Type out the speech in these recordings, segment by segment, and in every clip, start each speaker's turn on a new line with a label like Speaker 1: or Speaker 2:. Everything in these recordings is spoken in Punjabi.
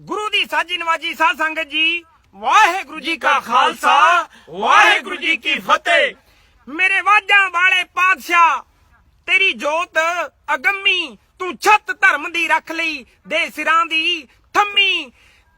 Speaker 1: ਗੁਰੂ ਦੀ ਸਾਜੀ ਨਵਾਜੀ ਸਾਧ ਸੰਗਤ ਜੀ, ਵਾਹਿਗੁਰੂ ਜੀ ਕਾ ਖਾਲਸਾ, ਵਾਹਿਗੁਰੂ ਜੀ ਕੀ ਫਤਿਹ। ਮੇਰੇ ਵਾਜਾਂ ਵਾਲੇ ਪਾਤਸ਼ਾਹ, ਤੇਰੀ ਜੋਤ ਅਗੰਮੀ, ਤੂੰ ਛੱਤ ਧਰਮ ਦੀ ਰੱਖ ਲਈ, ਦੇ ਸਿਰਾਂ ਦੀ ਥੰਮੀ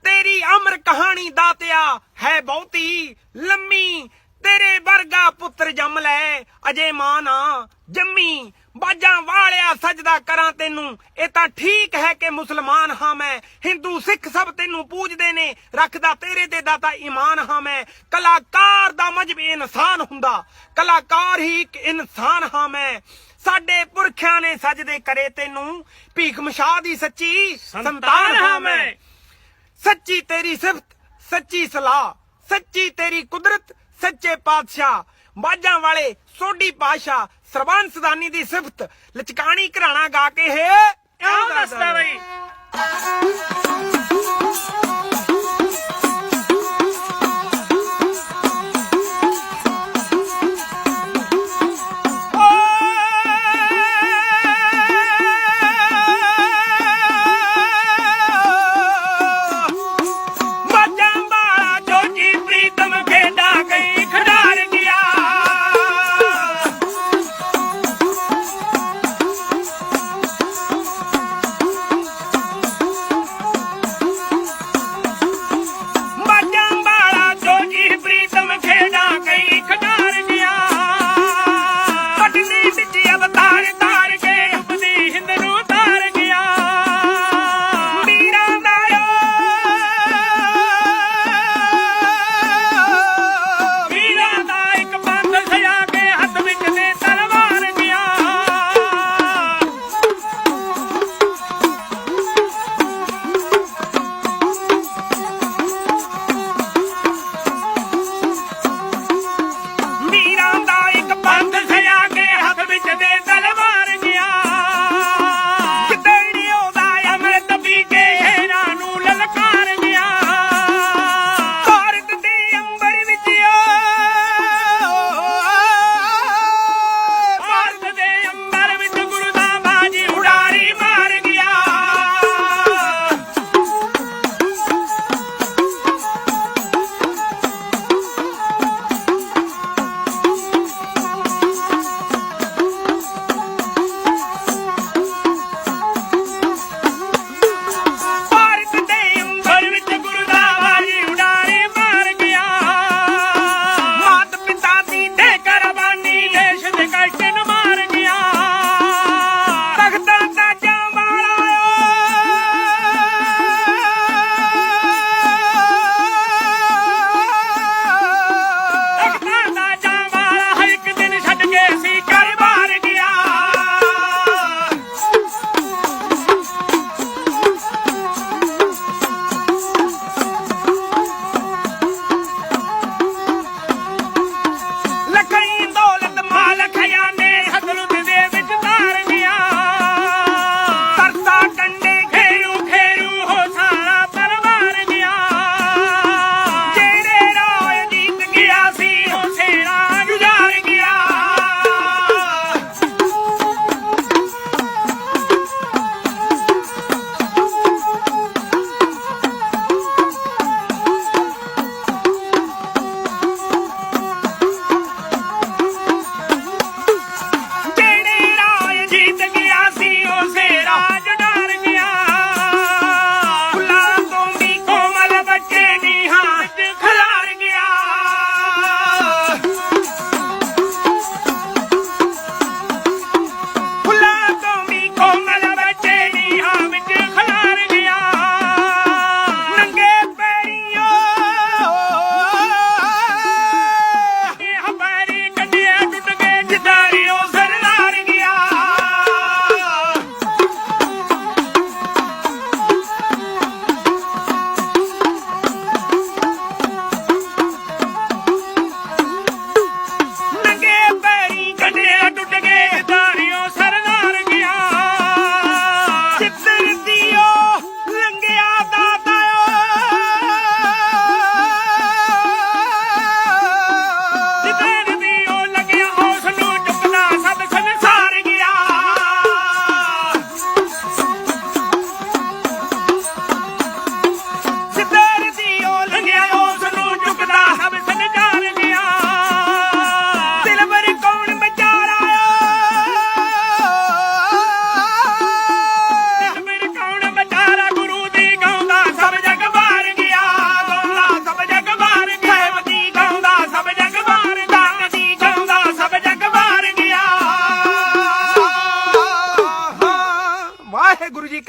Speaker 1: ਤੇਰੀ ਅਮਰ ਕਹਾਣੀ ਦਾਤਿਆ ਹੈ ਬਹੁਤੀ ਲੰਮੀ। ਤੇਰੇ ਵਰਗਾ ਪੁੱਤਰ ਜੰਮ ਲੈ, ਅਜੇ ਮਾਂ ਨਾ ਜੰਮੀ। ਬਾਜਾਂ ਵਾਲਿਆ ਸਜਦਾ ਕਰਾਂ ਤੈਨੂੰ। ਇਹ ਤਾਂ ਠੀਕ ਹੈ ਕਿ ਮੁਸਲਮਾਨ ਹਾਂ ਮੈਂ। ਹਿੰਦੂ ਸਿੱਖ ਸਭ ਤੈਨੂੰ ਪੂਜਦੇ ਨੇ। ਰੱਖਦਾ ਤੇਰੇ ਤੇ ਦਾਤਾ ਈਮਾਨ ਹਾਂ ਮੈਂ। ਕਲਾਕਾਰ ਦਾ ਮਜਬ ਇਨਸਾਨ ਹੁੰਦਾ। ਕਲਾਕਾਰ ਹੀ ਇੱਕ ਇਨਸਾਨ ਹਾਂ ਮੈਂ। ਸਾਡੇ ਪੁਰਖਿਆਂ ਨੇ ਸਜਦੇ ਕਰੇ ਤੈਨੂੰ। ਭੀਖ ਮਸ਼ਾ ਦੀ ਸੱਚੀ ਸੰਤਾਨ ਹਾਂ ਮੈਂ। ਸੱਚੀ ਤੇਰੀ ਸਿਫਤ ਸੱਚੀ ਸਲਾਹ। ਸੱਚੀ ਤੇਰੀ ਕੁਦਰਤ ਸੱਚੇ ਪਾਤਸ਼ਾਹ। ਮਾਝਾਂ ਵਾਲੇ ਸੋਢੀ ਪਾਸ਼ਾ ਸਰਬੰਸ ਸਦਾਨੀ ਦੀ ਸਿਫਤ, ਲਚਕਾਣੀ ਘਰਾਣਾ ਗਾ ਕੇ ਹੈ। ਇਉਂ ਦੱਸਦਾ ਬਈ?